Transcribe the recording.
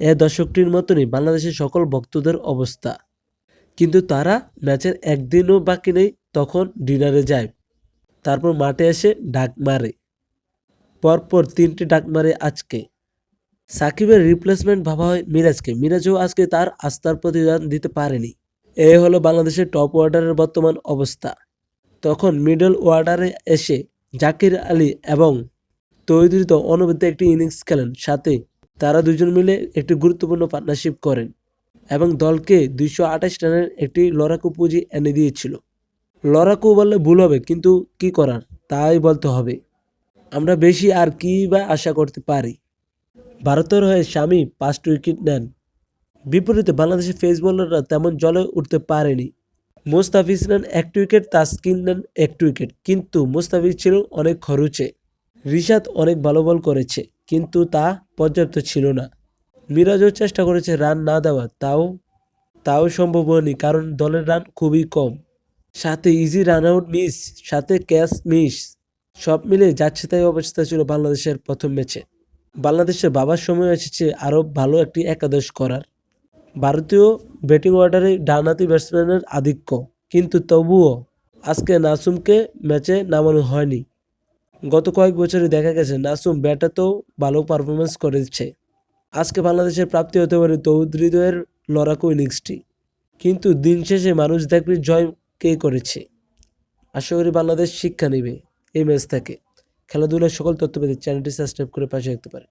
এ দর্শকটির মতনই বাংলাদেশের সকল ভক্তদের অবস্থা। কিন্তু তারা ম্যাচের একদিনও বাকি নেই, তখন ডিনারে যায়। তারপর মাঠে এসে ডাক মারে। পরপর তিনটি ডাক মারে আজকে। সাকিবের রিপ্লেসমেন্ট ভাবা হয় মিরাজকে। মিরাজও আজকে তার আস্থার প্রতিদান দিতে পারেনি। এ হলো বাংলাদেশের টপ অর্ডারের বর্তমান অবস্থা। তখন মিডল অর্ডারে এসে জাকির আলী এবং তৈরিত অনবদ্য একটি ইনিংস খেলেন। সাথে তারা দুজন মিলে একটি গুরুত্বপূর্ণ পার্টনারশিপ করেন এবং দলকে দুইশো আঠাশ রানের একটি লড়াকু পুঁজি এনে দিয়েছিল। লড়াকু বললে ভুল হবে, কিন্তু কি করার? তাই বলতে হবে। আমরা বেশি আর কী বা আশা করতে পারি? ভারতের হয়ে স্বামী পাঁচটি উইকেট নেন। বিপরীতে বাংলাদেশের ফেস বোলাররা তেমন জলে উঠতে পারেনি। মোস্তাফিজ নেন একটি উইকেট, তাসকিন নেন একটি উইকেট, কিন্তু মোস্তাফিজ ছিল অনেক খরচে। রিশাদ অনেক ভালো বল করেছে। কিন্তু তা পর্যাপ্ত ছিল না। মিরাজও চেষ্টা করেছে রান না দেওয়া, তাও তাও সম্ভব হয়নি কারণ দলের রান খুবই কম। সাথে ইজি রান আউট মিস সাথে ক্যাচ মিস সব মিলে যাচ্ছে তাই অবস্থা ছিল বাংলাদেশের প্রথম ম্যাচে। বাংলাদেশের বাবার সময় এসেছে আরও ভালো একটি একাদশ করার। ভারতীয় ব্যাটিং অর্ডারে ডানহাতি ব্যাটসম্যানের আধিক্য, কিন্তু তবুও আজকে নাসুমকে ম্যাচে নামানো হয়নি। গত কয়েক বছরে দেখা গেছে নাসুম ব্যাটাতেও ভালো পারফরমেন্স করেছে। আজকে বাংলাদেশের প্রাপ্তি হতে পারে তৌদ্রিদের লড়াকু ইনিংসটি কিন্তু দিন শেষে মানুষ দেখবে জয় কে করেছে। আশা করি বাংলাদেশ শিক্ষা নেবে এই ম্যাচ থেকে। খেলাধুলার সকল তথ্য পেতে চ্যানেলটি সাবস্ক্রাইব করে পাশে রাখতে পারে